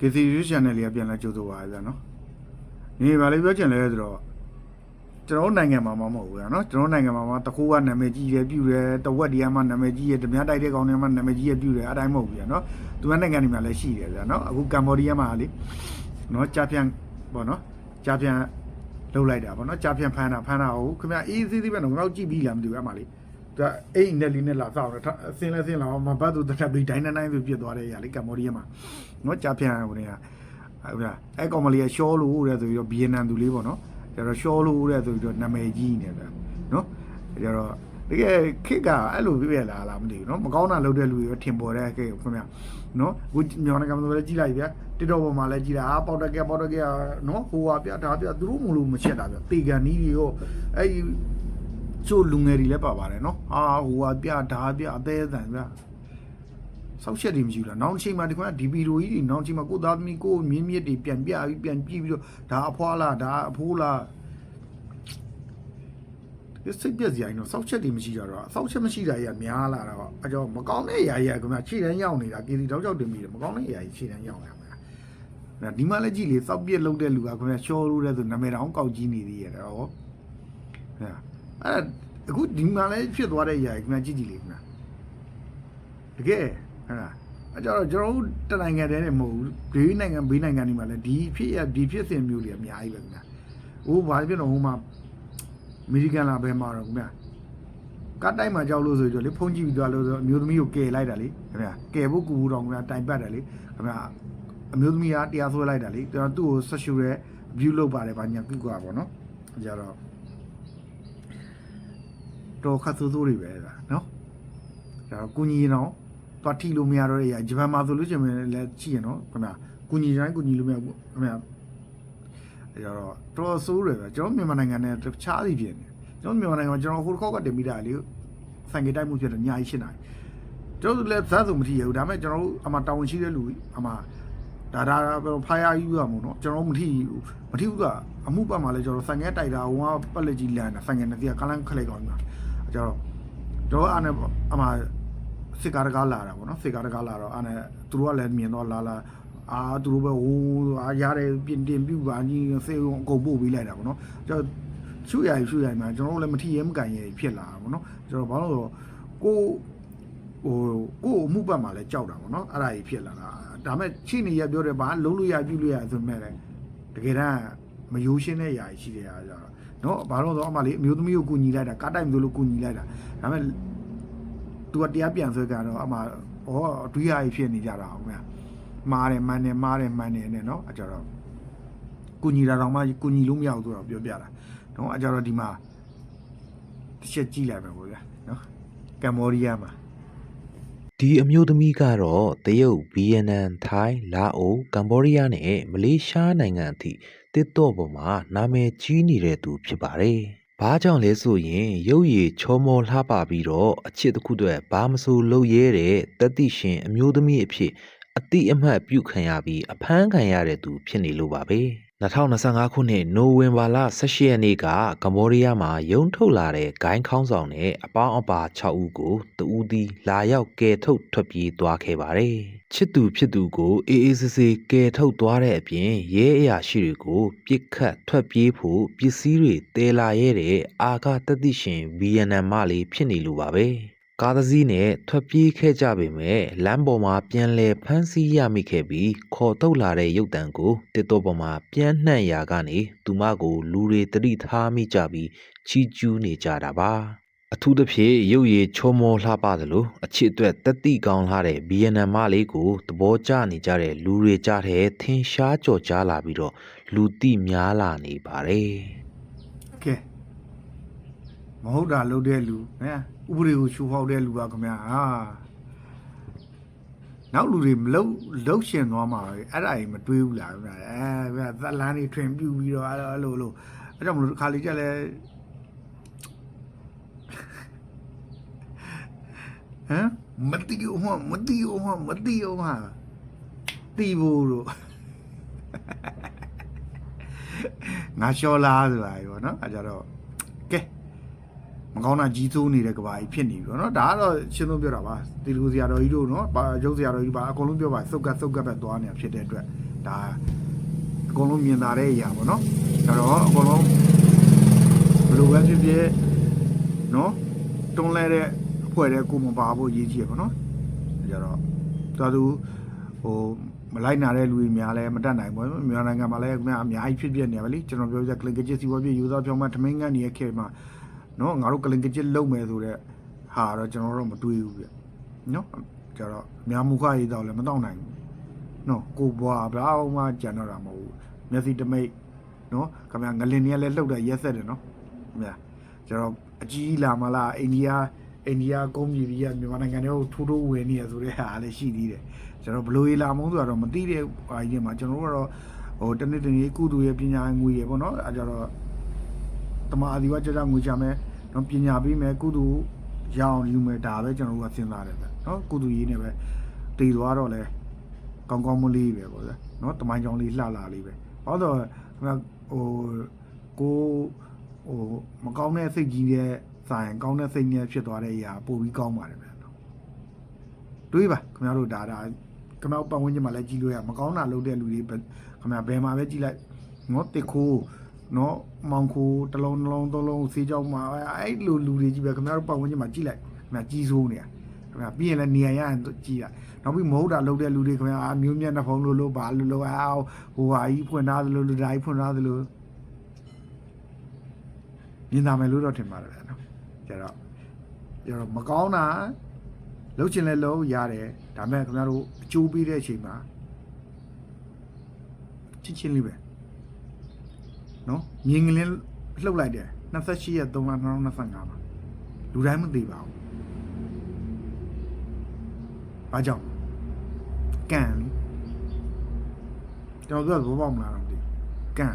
KCU channel လေးကပြန်လဲကြိုးဆိုပါရပြန်နော်ညီမလေးပြောချင်လဲဆိုတော့ကျွန်တော်တို့နိုင်ငံမှာမမဟုတ်ဘူးကွာနော်ကျွန်တော်တို့နိုင်ငံမှာမှတခိုးကနာမည်ကြီးတယ်ပြူတယ်တဝက်ဒီကမှနာမည်ကြီးတယ်ဓမြတိုက်တဲ့ကောင်တွေမှနာမည်ကြီးရပြူတယ်အတိုင်းမဟုတ်ဘူးကွာနော်သူကနိုင်ငံတွေမှာလည်းရှိတယ်ဗျာနော်အခုကမ္ဘောဒီးယားမှာလေနော်ကြာပြန်ပေါ့နော်ကြာပြန်လှုပ်လိုက်တာပေါ့နော်ကြာပြန်ဖမ်းတာဖမ်းတာဟုတ်ခင်ဗျအေးသေးသေးပဲနော်ငါတို့ကြည့်ပြီးလားမသိဘူးအမှလေး သူကအိမ်နဲ့လီနဲ့လာစောက်တယ်အစင်းလဲစင်းလာမဘတ်သူတက်ပြီးဒိုင်းတိုင်းဆိုပြစ်သွားတဲ့ຢာလေကမ္ဘောဒီးယားမှာနော်ကြာပြန်ဟိုနေကဟုတ်ဗျာအဲကောင်မလေးကရှောလို့တဲ့ဆိုပြီးတော့ဘီယန်နန်သူလေးပေါ့နော်ကျတော့ရှောလို့တဲ့ဆိုပြီးတော့နာမည်ကြီးနေတယ်နော်ကျတော့တကယ်ခစ်ကအဲ့လိုပြည့်လာလားမသိဘူးနော်မကောင်းတာလုပ်တဲ့လူတွေထင်ပေါ်တဲ့ခစ်ခင်ဗျာနော်အခုမြန်မာနိုင်ငံမှာလည်းကြီးလိုက်ဗျာတစ်တော်ပေါ်မှာလည်းကြီးတာအာပေါက်တက်ကပေါက်တက်ကနော်ဟိုဟာဗျာဒါဗျာသူတို့မလို့မချက်တာဗျာပေကန်နီးတွေရောအဲ့ဒီ ချို့လူငယ်တွေလည်းပါပါတယ်နော်အာဟိုဟာဗျာဒါဗျာအသေးအတန်ဗျာဆောက်ချက်တွေမရှိဘူးလားနောက်တစ်ချိန်မှာဒီကွာဒီဗီဒီယိုကြီးတွေနောက်တစ်ချိန်မှာကိုသားသမီးကိုမြင်းမြစ်တွေပြန်ပြပြီးပြန်ကြည့်ပြီးတော့ဒါအဖွားလားဒါအဖိုးလားဒီစိတ်ပြက်စရာကြီးတော့ဆောက်ချက်တွေမရှိကြတော့ဆောက်ချက်မရှိတာကြီးကများလာတော့အကြောင်းမကောင်းတဲ့အရာကြီးကခင်ဗျခြေတန်းရောက်နေတာကေစီတောက်ချောက်တင်ပြီးတယ်မကောင်းတဲ့အရာကြီးခြေတန်းရောက်နေတာဒါဒီမှာလည်းကြည့်လေစောက်ပြက်လုပ်တဲ့လူကခင်ဗျရှောလို့တဲ့ဆိုနာမည်တောင်ကောက်ကြီးနေသေးရတယ်ဟော ဟဲ့အဲ့အခုဒီမှာလည်းဖြစ်သွားတဲ့အရာကြီးခင်ဗျကြည့်ကြည့်လေခင်ဗျတကယ်ဟဲ့လားအကြတော့ကျွန်တော်တို့တနိုင်ငံတည်းနဲ့မဟုတ်ဘူးဘေးနိုင်ငံဘေးနိုင်ငံတွေမှာလည်းဒီဖြစ်ရဒီဖြစ်စဉ်မျိုးတွေအများကြီးပဲခင်ဗျာ။ဟိုဘာဖြစ်လို့ဟိုမှာအမေရိကန်လာဘဲမှာတော့ခင်ဗျာ။ကတ်တိုင်းမှာကြောက်လို့ဆိုကြလေဖုန်းကြည့်ပြီးသွားလို့ဆိုအမျိုးသမီးကိုကယ်လိုက်တာလေခင်ဗျာ။ကယ်ဖို့ကူတော့ခင်ဗျာတိုင်ပတ်တယ်လေခင်ဗျာ။အမျိုးသမီးကတရားဆွဲလိုက်တာလေကျွန်တော်သူ့ကိုဆက်ရှူရဲ view လုပ်ပါတယ်ဗာညာကုကွာပေါ့နော်။အကြတော့ တော့ခတ်ဆိုးဆိုးတွေပဲဗျာနော်။ဒါတော့ကုညီတော့သွားထိလို့မရတော့တဲ့ရာဂျပန်မှာဆိုလို့ရှိရင်လည်းကြည့်ရနော်ခင်ဗျာကုညီတိုင်းကုညီလို့မရဘူးခင်ဗျာအဲတော့တော်ဆိုးတယ်ပဲကျွန်တော်မြန်မာနိုင်ငံနဲ့တခြားစီဖြစ်နေကျွန်တော်မြန်မာနိုင်ငံမှာကျွန်တော်ဟိုတစ်ခေါက်ကတင်မိတာလေဆိုင်ကတိုက်မှုဖြစ်တယ်ညာကြီးရှင်းနိုင်ကျွန်တော်လည်းဇတ်ဆိုမထိရဘူးဒါပေမဲ့ကျွန်တော်တို့အမတာဝန်ရှိတဲ့လူအမဒါဒါဖိုင်ယာယူရမို့နော်ကျွန်တော်မထိဘူးမထိဘူးကအမှုပတ်မှာလဲကျွန်တော်ဆိုင်ကတိုက်တာဟိုကပက်လက်ကြီးလန်တာဆိုင်ကနဲ့တည်းကကလန်းခလိုက်ကောင်းတာ အဲကျွန်တော်တော့အားနဲ့အမစစ်ကားတကားလာတာပေါ့နော်စစ်ကားတကားလာတော့အဲ့နဲ့သူတို့ကလည်းမြင်တော့လာလာအာသူတို့ပဲဟိုးအာရတယ်ပြင်တင်ပြူပါကြီးစေုံအကုန်ပို့ပေးလိုက်တာပေါ့နော်ကျွန်တော်ရှုရရှုရမှာကျွန်တော်တို့လည်းမထီရဲမကန်ရဲဖြစ်လာတာပေါ့နော်ကျွန်တော်ဘာလို့လဲဆိုတော့ကိုဟိုကိုအမှုပတ်မှာလည်းကြောက်တာပေါ့နော်အဲ့ဒါကြီးဖြစ်လာတာဒါမဲ့ချိနေရပြောတယ်ဘာလုံးလို့ရပြုလို့ရဆိုမဲ့လည်းတကယ်တမ်းမယိုးရှင်းတဲ့ຢာကြီးရှိတယ်အားကြတော့ နော်ဘာလို့လဲဆိုတော့အမလေးအမျိုးသမီးကိုကူညီလိုက်တာကားတိုက်မျိုးလို့ကူညီလိုက်တာဒါမဲ့သူကတရားပြန်ဆွဲကြတော့အမှဩအတွေးရကြီးဖြစ်နေကြတာအောင်ဗျာမားတယ်မှန်တယ်မားတယ်မှန်တယ်နဲ့နော်အကြတော့ကုညီတာတော့မှကုညီလို့မရဘူးဆိုတော့ပြောပြတာနော်အကြတော့ဒီမှာတစ်ချက်ကြည့်လိုက်မယ်ပေါ့ဗျာနော်ကမ္ဘောဒီးယားမှာဒီအမျိုးသမီးကတော့တရုတ်ဗီယက်နမ်ထိုင်းလာအိုကမ္ဘောဒီးယားနဲ့မလေးရှားနိုင်ငံအထိ တစ်တော့ပေါ်မှာနာမည်ကြီးနေတဲ့သူဖြစ်ပါတယ်။ဘာကြောင့်လဲဆိုရင်ရုပ်ရည်ချောမောလှပပြီးတော့အချစ်တစ်ခုတည်းဘာမဆိုလုပ်ရဲတဲ့တတိရှင်အမျိုးသမီးအဖြစ်အတိအမှတ်ပြုခံရပြီးအဖမ်းခံရတဲ့သူဖြစ်နေလို့ပါပဲ။ 2025ခုနှစ်နိုဝင်ဘာလ18ရက်နေ့ကကမ္ဘောဒီးယားမှာရုံထုတ်လာတဲ့ဂိုင်းခေါင်းဆောင်နဲ့အပေါင်းအပါ6ဦးကိုတဦးသည်လာရောက်ကယ်ထုတ်ထွက်ပြေးသွားခဲ့ပါတယ်။ချစ်သူဖြစ်သူကိုအေးအေးဆေးဆေးကယ်ထုတ်သွားတဲ့အပြင်ရဲအရာရှိတွေကိုပြစ်ခတ်ထွက်ပြေးဖို့ပစ္စည်းတွေတဲလာရဲတဲ့အာကတတိရှင်ဗီယက်နမ်မလေးဖြစ်နေလို့ပါပဲ။ ကားတစ်စီးနဲ့ထွက်ပြေးခဲ့ကြပေမဲ့လမ်းပေါ်မှာပြန်လည်ဖမ်းဆီးရမိခဲ့ပြီးခေါ်ထုတ်လာတဲ့ရုပ်တံကိုတစ်တော့ပေါ်မှာပြန်နှံ့ရာကနေသူမကိုလူတွေတတိထားမိကြပြီးချီကျူးနေကြတာပါအထူးသဖြင့်ရုပ်ရည်ချောမောလှပသလိုအချစ်အတွက်တတိကောင်းလာတဲ့ဗီယက်နမ်မလေးကိုသဘောကျနေကြတဲ့လူတွေကြားထဲထင်ရှားကြော်ကြားလာပြီးတော့လူတိများလာနေပါတယ်ကဲ မဟုတ်တာလုပ်တဲ့လူဟမ်ဥပဒေကိုချူဖောက်တဲ့လူပါခင်ဗျာဟာနောက်လူတွေမလုံလှုပ်ရှင်သွားမှာပဲအဲ့ဒါကြီးမတွေးဘူးလားခင်ဗျာအဲဗျာသက်လန်းတွေထွင်ပြူပြီးတော့အဲ့လိုအဲ့လိုလိုအဲ့ကြောင့်မလို့ခါလေးကြက်လဲဟမ်မတိယဟောမတိယဟောမတိယဟောတီဘူးတို့ငါလျှော်လားဆိုတာရောနော်အဲကြတော့ကဲ မကောင်းတာကြီးစိုးနေတဲ့ကဘာကြီးဖြစ်နေပြီပေါ့နော်ဒါကတော့ရှင်းလို့ပြောတာပါတီလူဆရာတော်ကြီးတို့နော်ပါရုပ်ဆရာတော်ကြီးပါအကုန်လုံးပြောပါစုပ်ကတ်စုပ်ကတ်ပဲသွားနေတာဖြစ်တဲ့အတွက်ဒါအကုန်လုံးမြင်သာတဲ့အရာပေါ့နော်ဒါတော့အကုန်လုံးဘယ်လိုပဲဖြစ်ဖြစ်နော်တွန်းလဲတဲ့အဖွဲ့တဲ့ကိုမပါဖို့ရည်ကြီးရပေါ့နော်ဒါကြတော့တော်သူဟိုမလိုက်နာတဲ့လူတွေများလဲမတက်နိုင်ဘူးမြန်မာနိုင်ငံမှာလည်းခင်ဗျာအများကြီးဖြစ်ပြနေရပါလိကျွန်တော်ပြောပြကလင်ကချစ်စီဝါပြယူသားဖြောင်းမထမင်းငန်းနေတဲ့ခေတ်မှာ နော်ငါတို့ကလင်ကချစ်လုံမယ်ဆိုတော့ဟာတော့ကျွန်တော်တို့မတွေးဘူးပြနော်ကြတော့မြန်မာမူခရေးတော့လည်းမတော့နိုင်ဘူးနော်ကိုဘွားဘာမှကြံတော့တာမဟုတ်ဘူးမျက်စိတမိတ်နော်ခင်ဗျာငလင်တွေကလည်းလှုပ်တဲ့ရက်ဆက်တယ်နော်ခင်ဗျာကျတော့အကြီးလာမလားအိန္ဒိယအိန္ဒိယကုန်းပြည်ကြီးကမြန်မာနိုင်ငံတွေကိုထိုးထိုးဝင်နေရဆိုတဲ့ဟာလည်းရှိသေးတယ်ကျွန်တော်ဘယ်လိုရေးလာမုန်းဆိုတော့မသိတဲ့ဟာကြီးမှာကျွန်တော်တို့ကတော့ဟိုတနေ့တနေ့ကုသူရဲ့ပညာငွေရပေါ့နော်အဲကြတော့တမအဒီဝကြကြငွေချမယ် နော်ပညာပေးမယ်ကုသူရအောင်ယူမယ်ဒါပဲကျွန်တော်တို့ကစဉ်းစားတယ်ဗျနော်ကုသူရေးနေပဲတည်သွားတော့လဲကောင်းကောင်းမလေးပဲပေါ့ဗျနော်တမိုင်းကြောင်လေးလှလာလေးပဲဟောတော့ခင်ဗျဟိုကိုဟိုမကောင်းတဲ့စိတ်ကြီးတဲ့ဆိုင်ကောင်းတဲ့စိတ်နဲ့ဖြစ်သွားတဲ့အရာပို့ပြီးကောင်းပါတယ်ဗျနော်တွေးပါခင်ဗျားတို့ဒါဒါခင်ဗျားပတ်ဝန်းကျင်မှာလည်းကြည့်လို့ရမကောင်းတာလုပ်တဲ့လူတွေပဲခင်ဗျာဘယ်မှာပဲကြည့်လိုက်နော်တစ်ခိုး နော်မောင်ခိုးတစ်လုံးနှလုံးသုံးလုံးစေးကြောင်းမှာအဲ့လိုလူတွေကြီးပဲခင်ဗျားတို့ပတ်ဝန်းကျင်မှာကြည့်လိုက်ခင်ဗျာကြီးစိုးနေရခင်ဗျာပြီးရင်လည်းနေရာရရင်ကြည့်ရနောက်ပြီးမဟုတ်တာလုပ်တဲ့လူတွေခင်ဗျာအာမျိုးမြတ်နှစ်ဖုံးလို့လို့ဘာလို့လို့အာဟိုဟာကြီးဖွင့်ထားသလိုလူဓာကြီးဖွင့်ထားသလိုမြင်သာမယ်လို့တော့ထင်ပါတယ်ဗျာနော်ကျတော့ကျတော့မကောင်းတာလှုပ်ချင်လဲလှုပ်ရတယ်ဒါပေမဲ့ခင်ဗျားတို့အကျိုးပေးတဲ့အချိန်မှာချစ်ချင်းလေးပဲ နော်မြင်ကလေးလှုပ်လိုက်တယ်28ရက်3လ2025မှာလူတိုင်းမသိပါဘူးဘာကြောင့်ကံလीကျွန်တော်တို့ကဘောပေါက်မလားတော့မသိဘူးကံ